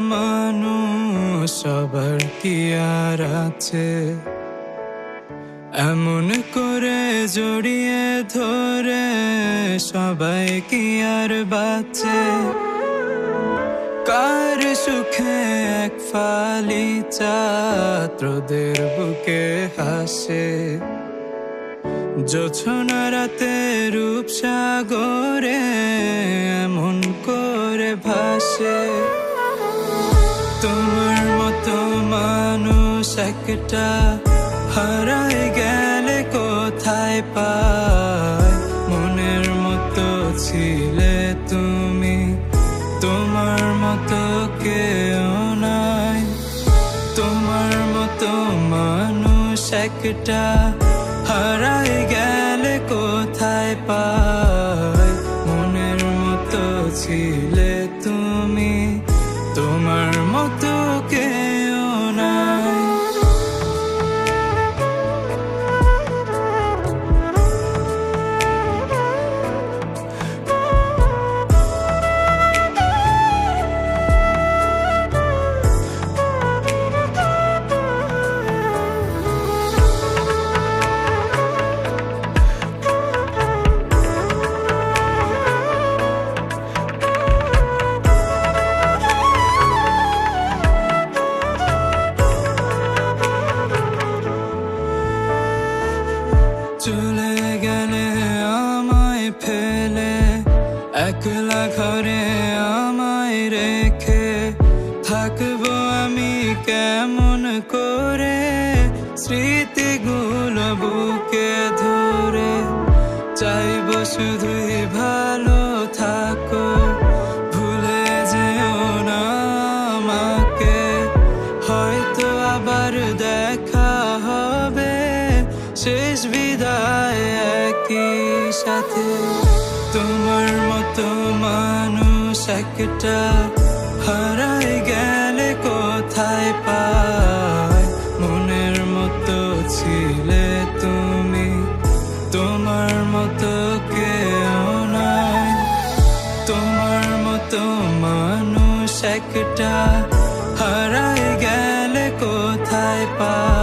মানুষ সবার কি আর আছে? এমন করে জড়িয়ে ধরে সবাই কি আর বাঁচে? কার সুখে এক ফালি ছাত্রদের বুকে হাসে? জোছনা রাতে রূপসাগরে এমন করে ভাসে। তোমার মতো মানুষ একটা হারাই গেলে কোথায় পায়? মনের মতো ছিলে তুমি, তোমার মতো কেউ নাই। তোমার মতো মানুষ একটা ঘরে আমায় রেখে থাকব আমি কেমন করে? স্মৃতিগুলো বুকে ধরে চাইব শুধুই ভালো থাকো। ভুলে যেও না আমাকে, হয়তো আবার দেখা হবে। শেষ বিদায় একই সাথে। একটা হারাই গেলে কোথায় পায়? মনের মতো ছিলে তুমি, তোমার মতো কেউ নাই। তোমার মতো মানুষ একটা, হারাই গেলে কোথায় পায়?